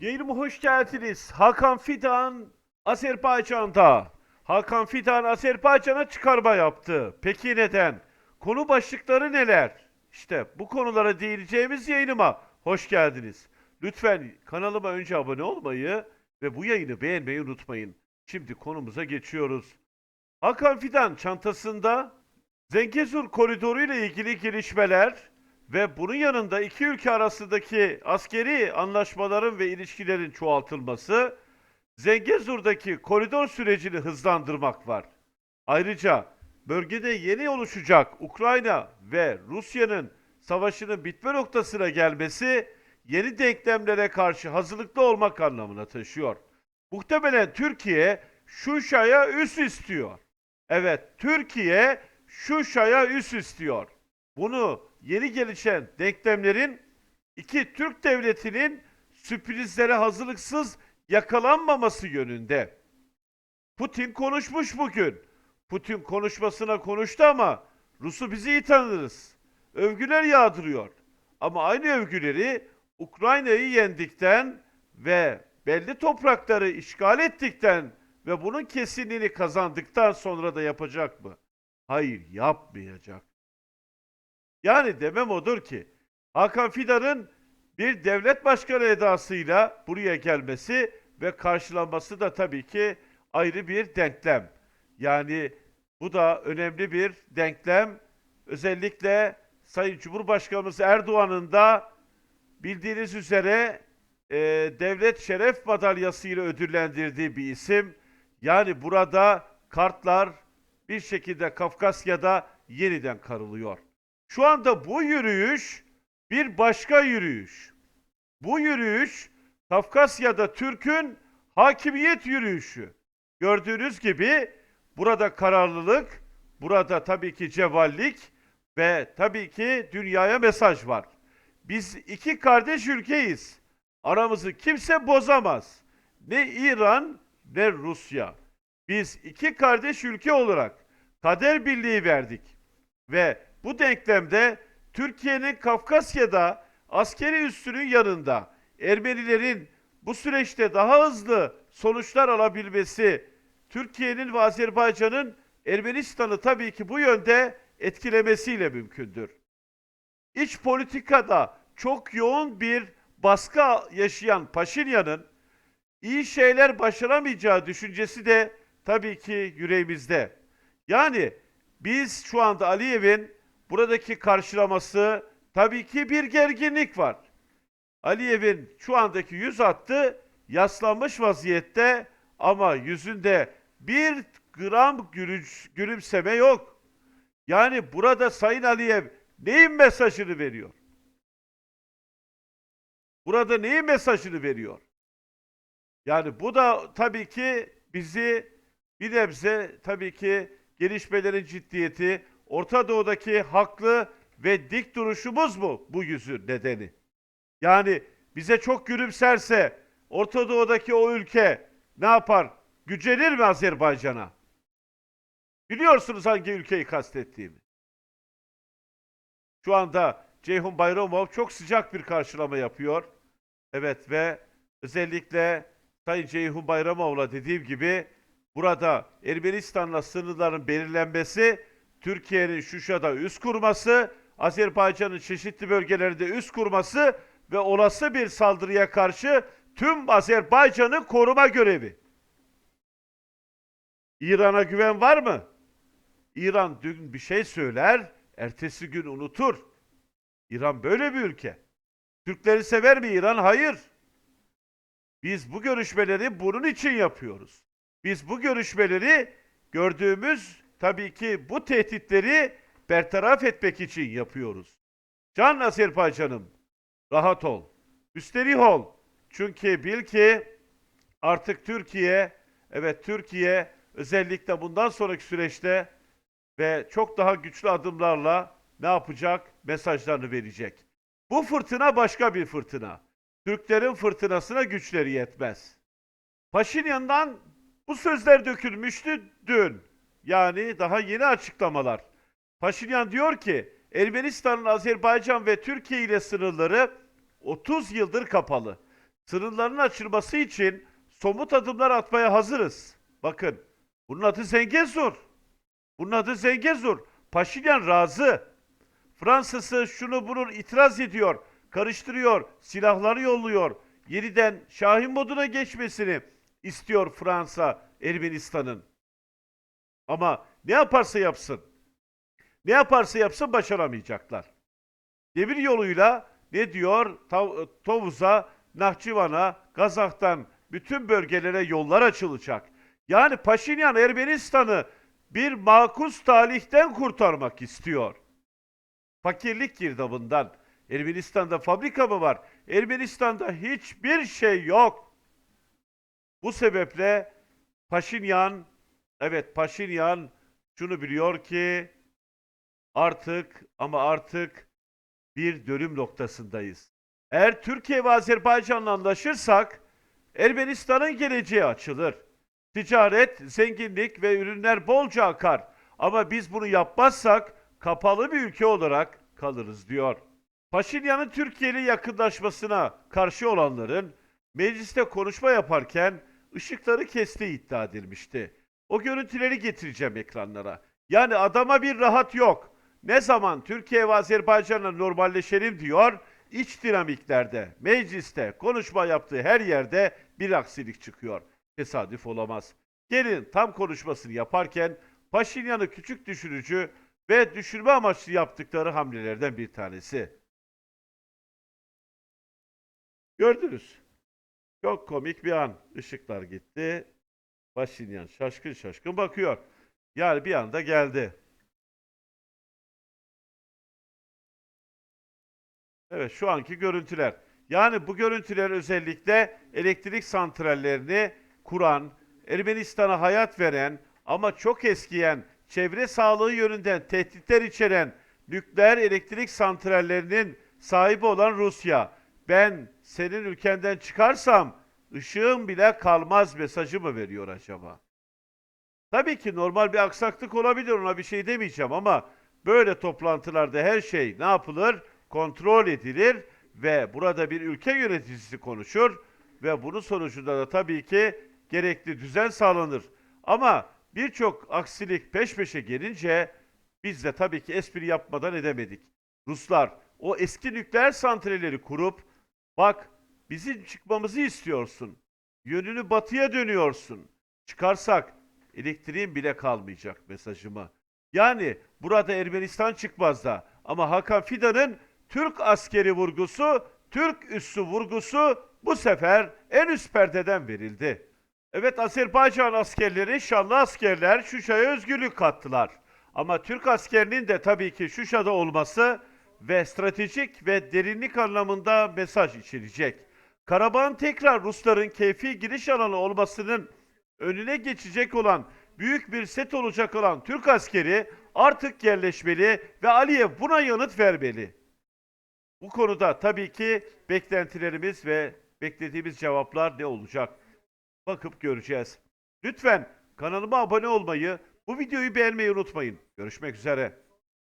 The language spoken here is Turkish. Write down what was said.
Yayınıma hoş geldiniz. Hakan Fidan Azerbaycan'da. Hakan Fidan Azerbaycan'a çıkarma yaptı. Peki neden? Konu başlıkları neler? İşte bu konulara değineceğimiz yayınıma hoş geldiniz. Lütfen kanalıma önce abone olmayı ve bu yayını beğenmeyi unutmayın. Şimdi konumuza geçiyoruz. Hakan Fidan çantasında Zengezur koridoru ile ilgili gelişmeler ve bunun yanında iki ülke arasındaki askeri anlaşmaların ve ilişkilerin çoğaltılması, Zengezur'daki koridor sürecini hızlandırmak var. Ayrıca bölgede yeni oluşacak Ukrayna ve Rusya'nın savaşının bitme noktasına gelmesi yeni denklemlere karşı hazırlıklı olmak anlamına taşıyor. Muhtemelen Türkiye Şuşa'ya üs istiyor. Evet, Türkiye Şuşa'ya üs istiyor. Bunu yeni gelişen denklemlerin iki Türk devletinin sürprizlere hazırlıksız yakalanmaması yönünde. Putin konuşmuş bugün. Putin konuşmasına konuştu ama Rus'u bizi iyi tanırız. Övgüler yağdırıyor. Ama aynı övgüleri Ukrayna'yı yendikten ve belli toprakları işgal ettikten ve bunun kesinliğini kazandıktan sonra da yapacak mı? Hayır, yapmayacak. Yani demem odur ki Hakan Fidan'ın bir devlet başkanı edasıyla buraya gelmesi ve karşılanması da tabii ki ayrı bir denklem. Yani bu da önemli bir denklem. Özellikle Sayın Cumhurbaşkanımız Erdoğan'ın da bildiğiniz üzere e, devlet şeref madalyası ile ödüllendirdiği bir isim. Yani burada kartlar bir şekilde Kafkasya'da yeniden karılıyor. Şu anda bu yürüyüş bir başka yürüyüş. Bu yürüyüş Kafkasya'da Türk'ün hakimiyet yürüyüşü. Gördüğünüz gibi burada kararlılık, burada tabii ki cevallik ve tabii ki dünyaya mesaj var. Biz iki kardeş ülkeyiz. Aramızı kimse bozamaz. Ne İran ne Rusya. Biz iki kardeş ülke olarak kader birliği verdik. Ve bu denklemde Türkiye'nin Kafkasya'da askeri üssünün yanında Ermenilerin bu süreçte daha hızlı sonuçlar alabilmesi, Türkiye'nin ve Azerbaycan'ın Ermenistan'ı tabii ki bu yönde etkilemesiyle mümkündür. İç politikada çok yoğun bir baskı yaşayan Paşinyan'ın iyi şeyler başaramayacağı düşüncesi de tabii ki yüreğimizde. Yani biz şu anda Aliyev'in buradaki karşılaması tabii ki bir gerginlik var. Aliyev'in şu andaki yüz hattı yaslanmış vaziyette ama yüzünde bir gram gülümseme yok. Yani burada Sayın Aliyev neyin mesajını veriyor? Burada neyin mesajını veriyor? Yani bu da tabii ki bizi bir nebze tabii ki gelişmelerin ciddiyeti, Orta Doğu'daki haklı ve dik duruşumuz mu bu yüzün nedeni? Yani bize çok gülümserse Orta Doğu'daki o ülke ne yapar? Gücenir mi Azerbaycan'a? Biliyorsunuz hangi ülkeyi kastettiğimi. Şu anda Ceyhun Bayramov çok sıcak bir karşılama yapıyor. Evet ve özellikle Sayın Ceyhun Bayramov'la dediğim gibi burada Ermenistan'la sınırların belirlenmesi, Türkiye'nin Şuşa'da üst kurması, Azerbaycan'ın çeşitli bölgelerinde üst kurması ve olası bir saldırıya karşı tüm Azerbaycan'ı koruma görevi. İran'a güven var mı? İran dün bir şey söyler, ertesi gün unutur. İran böyle bir ülke. Türkleri sever mi İran? Hayır. Biz bu görüşmeleri bunun için yapıyoruz. Biz bu görüşmeleri gördüğümüz tabii ki bu tehditleri bertaraf etmek için yapıyoruz. Can Azerbaycan'ım rahat ol. Müsterih ol. Çünkü bil ki artık Türkiye, evet Türkiye özellikle bundan sonraki süreçte ve çok daha güçlü adımlarla ne yapacak? Mesajlarını verecek. Bu fırtına başka bir fırtına. Türklerin fırtınasına güçleri yetmez. Paşinyan'dan bu sözler dökülmüştü dün. Yani daha yeni açıklamalar. Paşinyan diyor ki Ermenistan'ın Azerbaycan ve Türkiye ile sınırları 30 yıldır kapalı. sınırların açılması için somut adımlar atmaya hazırız. Bakın, bunun adı Zengezur. Bunun adı Zengezur. Paşinyan razı. Fransızı şunu bunu itiraz ediyor, karıştırıyor, silahları yolluyor. Yeniden Şahin moduna geçmesini istiyor Fransa Ermenistan'ın. Ama ne yaparsa yapsın, ne yaparsa yapsın başaramayacaklar. Demir yoluyla ne diyor? Tovuz'a, Nahçıvan'a, Kazak'tan bütün bölgelere yollar açılacak. Yani Paşinyan Ermenistan'ı bir makus talihten kurtarmak istiyor. Fakirlik girdabından. Ermenistan'da fabrika mı var? Ermenistan'da hiçbir şey yok. Bu sebeple Paşinyan, evet Paşinyan şunu biliyor ki artık ama artık bir dönüm noktasındayız. Eğer Türkiye ve Azerbaycan'la anlaşırsak Ermenistan'ın geleceği açılır. Ticaret, zenginlik ve ürünler bolca akar. Ama biz bunu yapmazsak kapalı bir ülke olarak kalırız diyor. Paşinyan'ın Türkiye ile yakınlaşmasına karşı olanların mecliste konuşma yaparken ışıkları kestiği iddia edilmişti. O görüntüleri getireceğim ekranlara. Yani adama bir rahat yok. Ne zaman Türkiye ve Azerbaycan'la normalleşelim diyor, iç dinamiklerde, mecliste, konuşma yaptığı her yerde bir aksilik çıkıyor. Tesadüf olamaz. Gelin tam konuşmasını yaparken Paşinyan'ı küçük düşürücü ve düşürme amaçlı yaptıkları hamlelerden bir tanesi. Gördünüz. Çok komik bir an. Işıklar gitti. Paşinyan şaşkın şaşkın bakıyor. Yani bir anda geldi. Evet şu anki görüntüler. Yani bu görüntüler özellikle elektrik santrallerini kuran, Ermenistan'a hayat veren ama çok eskiyen, çevre sağlığı yönünden tehditler içeren nükleer elektrik santrallerinin sahibi olan Rusya. Ben senin ülkenden çıkarsam ışığım bile kalmaz mesajı mı veriyor acaba? Tabii ki normal bir aksaklık olabilir ona bir şey demeyeceğim ama böyle toplantılarda her şey ne yapılır? Kontrol edilir ve burada bir ülke yöneticisi konuşur ve bunun sonucunda da tabii ki gerekli düzen sağlanır. Ama birçok aksilik peş peşe gelince biz de tabii ki espri yapmadan edemedik. Ruslar o eski nükleer santralleri kurup bak bizim çıkmamızı istiyorsun. Yönünü batıya dönüyorsun. Çıkarsak elektriğin bile kalmayacak mesajımı. Yani burada Ermenistan çıkmaz da ama Hakan Fidan'ın Türk askeri vurgusu, Türk üssü vurgusu bu sefer en üst perdeden verildi. Evet Azerbaycan askerleri, Şanlı askerler Şuşa'ya özgürlük kattılar. Ama Türk askerinin de tabii ki Şuşa'da olması ve stratejik ve derinlik anlamında mesaj içerecek. Karabağ'ın tekrar Rusların keyfi giriş alanı olmasının önüne geçecek olan büyük bir set olacak olan Türk askeri artık yerleşmeli ve Aliyev buna yanıt vermeli. Bu konuda tabii ki beklentilerimiz ve beklediğimiz cevaplar ne olacak? Bakıp göreceğiz. Lütfen kanalıma abone olmayı, bu videoyu beğenmeyi unutmayın. Görüşmek üzere.